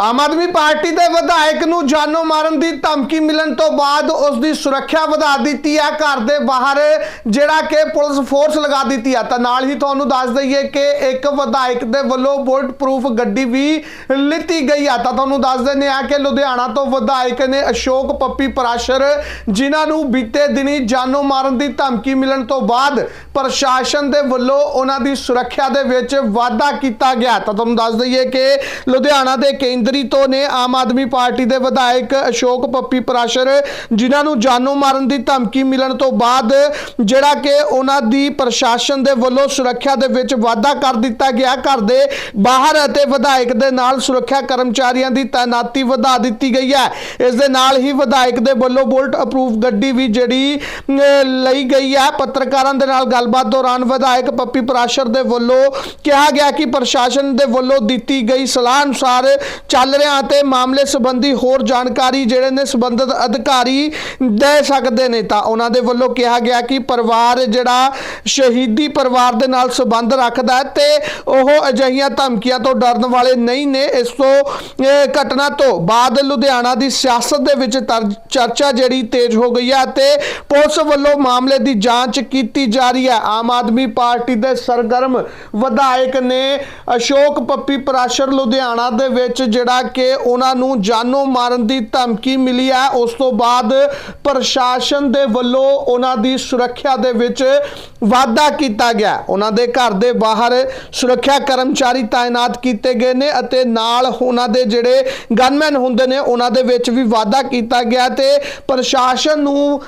Aam Aadmi party ਦੇ ਵਿਧਾਇਕ ਨੂੰ ਜਾਨੋਂ ਮਾਰਨ ਦੀ ਧਮਕੀ ਮਿਲਣ ਤੋਂ ਬਾਅਦ ਉਸ ਦੀ ਸੁਰੱਖਿਆ ਵਧਾ ਦਿੱਤੀ ਹੈ ਘਰ ਦੇ ਬਾਹਰ, ਜਿਹੜਾ ਕਿ ਪੁਲਿਸ ਫੋਰਸ ਲਗਾ ਦਿੱਤੀ ਹੈ ਤਾਂ ਨਾਲ ਹੀ ਤੁਹਾਨੂੰ ਦੱਸ ਦਈਏ ਕਿ ਇੱਕ ਵਿਧਾਇਕ ਦੇ ਵੱਲੋਂ ਬੁਲਟ ਪ੍ਰੂਫ ਗੱਡੀ ਵੀ ਲਿੱਤੀ ਗਈ ਹੈ ਤਾਂ ਤੁਹਾਨੂੰ ਦੱਸ ਦਿੰਦੇ ਆ ਕਿ ਲੁਧਿਆਣਾ ਤੋਂ ਵਿਧਾਇਕ ਨੇ ਅਸ਼ੋਕ ਪੱਪੀ ਪਰਾਸ਼ਰ, ਜਿਨ੍ਹਾਂ ਨੂੰ ਬੀਤੇ ਦਿਨੀ ਜਾਨੋਂ ਮਾਰਨ ਦੀ ਧਮਕੀ ਮਿਲਣ ਤੋਂ ਬਾਅਦ ਪ੍ਰਸ਼ਾਸਨ ਦੇ ਵੱਲੋਂ ਉਹਨਾਂ ਦੀ ਸੁਰੱਖਿਆ ਦੇ ਵਿੱਚ ਵਾਧਾ ਕੀਤਾ ਗਿਆ। ਤਾਂ ਤੁਹਾਨੂੰ ਦੱਸ ਦਈਏ ਕਿ ਲੁਧਿਆਣਾ ਦੇ ਕੇਂਦਰ ਤੋਂ ਨੇ ਆਮ ਆਦਮੀ ਪਾਰਟੀ ਦੇ ਵਿਧਾਇਕ ਅਸ਼ੋਕ ਪੱਪੀ ਪਰਾਸ਼ਰ, ਜਿਨ੍ਹਾਂ ਨੂੰ ਜਾਨੋਂ ਮਾਰਨ ਦੀ ਧਮਕੀ ਮਿਲਣ ਤੋਂ ਬਾਅਦ ਜਿਹੜਾ ਕਿ ਉਹਨਾਂ ਦੀ ਪ੍ਰਸ਼ਾਸਨ ਦੇ ਵੱਲੋਂ ਸੁਰੱਖਿਆ ਦੇ ਵਿੱਚ ਵਾਧਾ ਕਰ ਦਿੱਤਾ ਗਿਆ। ਘਰ ਦੇ ਬਾਹਰ ਅਤੇ ਵਿਧਾਇਕ ਦੇ ਨਾਲ ਸੁਰੱਖਿਆ ਕਰਮਚਾਰੀਆਂ ਦੀ ਤਾਇਨਾਤੀ ਵਧਾ ਦਿੱਤੀ ਗਈ ਹੈ। ਇਸ ਦੇ ਨਾਲ ਹੀ ਵਿਧਾਇਕ ਦੇ ਵੱਲੋਂ ਬੁਲਟ ਅਪਰੂਵ ਗੱਡੀ ਵੀ ਜਿਹੜੀ ਲਈ ਗਈ ਹੈ। ਪੱਤਰਕਾਰਾਂ ਦੇ ਨਾਲ ਗੱਲਬਾਤ ਦੌਰਾਨ ਵਿਧਾਇਕ ਪੱਪੀ ਪਰਾਸ਼ਰ ਦੇ ਵੱਲੋਂ ਕਿਹਾ ਗਿਆ ਕਿ ਪ੍ਰਸ਼ਾਸਨ ਦੇ ਵੱਲੋਂ ਦਿੱਤੀ ਗਈ ਸਲਾਹ ਅਨੁਸਾਰ ਚੱਲ ਰਿਹਾ ਅਤੇ ਮਾਮਲੇ ਸੰਬੰਧੀ ਹੋਰ ਜਾਣਕਾਰੀ ਜਿਹੜੇ ਨੇ ਸੰਬੰਧਿਤ ਅਧਿਕਾਰੀ ਦੇ ਸਕਦੇ ਨੇ, ਤਾਂ ਉਹਨਾਂ ਦੇ ਵੱਲੋਂ ਕਿਹਾ ਗਿਆ ਕਿ ਪਰਿਵਾਰ ਜਿਹੜਾ ਸ਼ਹੀਦੀ ਪਰਿਵਾਰ ਦੇ ਨਾਲ ਸੰਬੰਧ ਰੱਖਦਾ ਹੈ ਤੇ ਉਹ ਅਜਿਹੀਆਂ ਧਮਕੀਆਂ ਤੋਂ ਡਰਨ ਵਾਲੇ ਨਹੀਂ ਨੇ। ਇਸ ਤੋਂ ਘਟਨਾ ਤੋਂ ਬਾਅਦ ਲੁਧਿਆਣਾ ਦੀ ਸਿਆਸਤ ਦੇ ਵਿੱਚ ਤਰ- ਚਰਚਾ ਜਿਹੜੀ ਤੇਜ਼ ਹੋ ਗਈ ਹੈ ਤੇ ਪੁਲਿਸ ਵੱਲੋਂ ਮਾਮਲੇ ਦੀ ਜਾਂਚ ਕੀਤੀ ਜਾ ਰਹੀ ਹੈ। ਆਮ ਆਦਮੀ ਪਾਰਟੀ ਦੇ ਸਰਗਰਮ ਵਿਧਾਇਕ ਨੇ ਅਸ਼ੋਕ ਪੱਪੀ ਪ੍ਰਾਸ਼ਰ ਲੁਧਿਆਣਾ ਦੇ ਵਿੱਚ ਜਿਹੜਾ ਕਿ ਉਹਨਾਂ ਨੂੰ ਜਾਨੋਂ ਮਾਰਨ ਦੀ ਧਮਕੀ ਮਿਲੀ ਹੈ। ਉਸ ਤੋਂ ਬਾਅਦ ਪ੍ਰਸ਼ਾਸਨ ਦੇ ਵੱਲੋਂ ਉਹਨਾਂ ਦੀ ਸੁਰੱਖਿਆ ਦੇ ਵਿੱਚ ਵਾਧਾ ਕੀਤਾ ਗਿਆ। ਉਹਨਾਂ ਦੇ ਘਰ ਦੇ ਬਾਹਰ ਸੁਰੱਖਿਆ ਕਰਮਚਾਰੀ ਤਾਇਨਾਤ ਕੀਤੇ ਗਏ ਨੇ ਅਤੇ ਨਾਲ ਉਹਨਾਂ ਦੇ ਜਿਹੜੇ ਗਨਮੈਨ ਹੁੰਦੇ ਨੇ, ਉਹਨਾਂ ਦੇ ਵਿੱਚ ਵੀ ਵਾਧਾ ਕੀਤਾ ਗਿਆ ਤੇ ਪ੍ਰਸ਼ਾਸਨ ਨੂੰ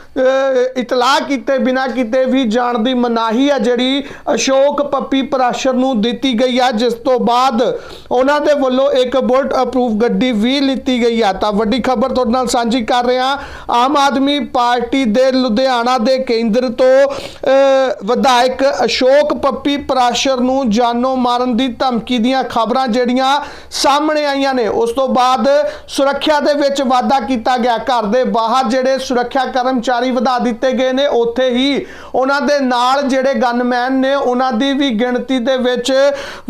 ਇਤਲਾਹ ਕੀਤੇ ਬਿਨਾ ਕਿਤੇ ਵੀ ਜਾਣ ਦੀ ਮਨਾਹੀ ਹੈ ਜਿਹੜੀ ਅਸ਼ੋਕ ਪੱਪੀ ਪ੍ਰਾਸ਼ਰ ਨੂੰ ਦਿੱਤੀ ਗਈ ਹੈ ਜਿਸ ਤੋਂ ਬਾਅਦ ਉਹਨਾਂ ਦੇ ਵੱਲੋਂ ਇੱਕ ਬੁਲਟ ਅਪਰੂਵ ਗੱਡੀ ਵੀ ਲਿੱਤੀ ਗਈ ਹੈ ਤਾਂ ਵੱਡੀ ਖਬਰ ਤੁਹਾਡੇ ਨਾਲ ਸਾਂਝੀ ਕਰ ਰਹੇ ਹਾਂ ਆਮ ਆਦਮੀ ਪਾਰਟੀ ਦੇ ਲੁਧਿਆਣਾ ਦੇ ਕੇਂਦਰ ਤੋਂ ਵਿਧਾਇਕ ਅਸ਼ੋਕ ਪੱਪੀ ਪਰਾਸ਼ਰ ਨੂੰ ਜਾਨੋਂ ਮਾਰਨ ਦੀ ਧਮਕੀ ਦੀਆਂ ਖਬਰਾਂ ਜਿਹੜੀਆਂ ਸਾਹਮਣੇ ਆਈਆਂ ਨੇ, ਉਸ ਤੋਂ ਬਾਅਦ ਸੁਰੱਖਿਆ ਦੇ ਵਿੱਚ ਵਾਧਾ ਕੀਤਾ ਗਿਆ। ਘਰ ਦੇ ਬਾਹਰ ਜਿਹੜੇ ਸੁਰੱਖਿਆ ਕਰਮਚਾਰੀ ਵਧਾ ਦਿੱਤੇ ਗਏ ਨੇ, ਉੱਥੇ ਹੀ ਉਹਨਾਂ ਦੇ ਨਾਲ ਜਿਹੜੇ ਗਨਮੈਨ ਨੇ, ਉਹਨਾਂ ਦੀ ਵੀ ਗਿਣਤੀ ਦੇ ਵਿੱਚ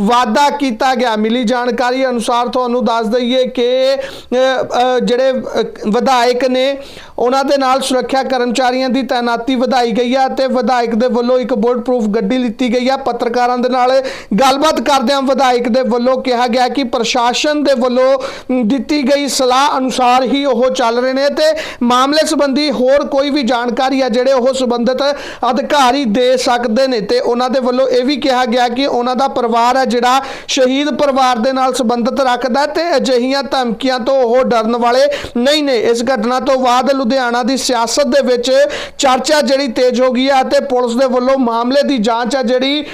ਵਾਧਾ ਕੀਤਾ ਗਿਆ। ਮਿਲੀ ਜਾਣਕਾਰੀ ਅਨੁਸਾਰ ਤੁਹਾਨੂੰ ਦੱਸ ਦਈਏ ਕਿ ਜਿਹੜੇ ਵਿਧਾਇਕ ਨੇ, ਉਹਨਾਂ ਦੇ ਨਾਲ ਸੁਰੱਖਿਆ ਕਰਮਚਾਰੀਆਂ ਦੀ ਤਾਇਨਾਤੀ ਵਧਾਈ ਗਈ ਹੈ ਤੇ ਵਿਧਾਇਕ ਦੇ ਵੱਲੋਂ ਇੱਕ ਬੁਲਟ ਪ੍ਰੂਫ ਗੱਡੀ ਲਿੱਤੀ ਗਈ ਹੈ ਪੱਤਰਕਾਰਾਂ ਦੇ ਨਾਲ ਗੱਲਬਾਤ ਕਰਦਿਆਂ ਵਿਧਾਇਕ ਦੇ ਵੱਲੋਂ ਕਿਹਾ ਗਿਆ ਕਿ ਪ੍ਰਸ਼ਾਸਨ ਦੇ ਵੱਲੋਂ ਦਿੱਤੀ ਗਈ ਸਲਾਹ ਅਨੁਸਾਰ ਹੀ ਉਹ ਚੱਲ ਰਹੇ ਨੇ ਤੇ ਮਾਮਲੇ ਸੰਬੰਧੀ ਹੋਰ ਕੋਈ ਵੀ ਜਾਣਕਾਰੀ ਹੈ ਜਿਹੜੇ ਉਹ ਸੰਬੰਧਿਤ ਅਧਿਕਾਰੀ ਦੇ ਸਕਦੇ ਨੇ ਤੇ ਉਹਨਾਂ ਦੇ ਵੱਲੋਂ ਇਹ ਵੀ ਕਿਹਾ ਗਿਆ ਕਿ ਉਹਨਾਂ ਦਾ ਪਰਿਵਾਰ ਹੈ ਜਿਹੜਾ ਸ਼ਹੀਦ ਪਰਿਵਾਰ ਦੇ ਨਾਲ ਸੰਬੰਧਿਤ ਰੱਖਦਾ ਤੇ ਅਜਿਹੀਆਂ ਧਮਕੀਆਂ ਤੋਂ ਉਹ ਡਰਨ ਵਾਲੇ ਨਹੀਂ ਨੇ। ਇਸ ਘਟਨਾ ਤੋਂ ਬਾਅਦ ਲੁਧਿਆਣਾ ਦੀ ਸਿਆਸਤ ਦੇ ਵਿੱਚ ਚਰਚਾ ਜਿਹੜੀ ਤੇਜ਼ ਹੋ ਗਈ ਹੈ ਅਤੇ ਪੁਲਿਸ ਦੇ ਵੱਲੋਂ ਮਾਮਲੇ ਦੀ ਜਾਂਚ ਹੈ ਜਿਹੜੀ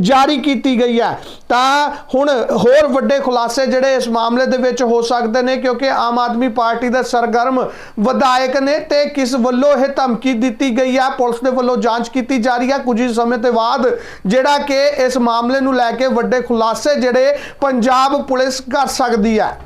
ਜਾਰੀ ਕੀਤੀ ਗਈ ਹੈ ਤਾਂ ਹੁਣ ਹੋਰ ਵੱਡੇ ਖੁਲਾਸੇ ਜਿਹੜੇ ਇਸ ਮਾਮਲੇ ਦੇ ਵਿੱਚ ਹੋ ਸਕਦੇ ਨੇ, ਕਿਉਂਕਿ ਆਮ ਆਦਮੀ ਪਾਰਟੀ ਦੇ ਸਰਗਰਮ ਵਿਧਾਇਕ ਨੇ ਤੇ ਕਿਸ ਵੱਲੋਂ ਇਹ ਧਮਕੀ ਦਿੱਤੀ ਗਈ ਹੈ ਪੁਲਿਸ ਦੇ ਵੱਲੋਂ ਜਾਂਚ ਕੀਤੀ ਜਾ ਰਹੀ ਹੈ ਕੁਝ ਹੀ ਸਮੇਂ ਤੋਂ ਬਾਅਦ ਜਿਹੜਾ ਕਿ ਇਸ ਮਾਮਲੇ ਨੂੰ ਲੈ ਕੇ ਵੱਡੇ ਖੁਲਾਸੇ ਜਿਹੜੇ ਪੰਜਾਬ ਪੁਲਿਸ ਕਰ ਸਕਦੀ ਹੈ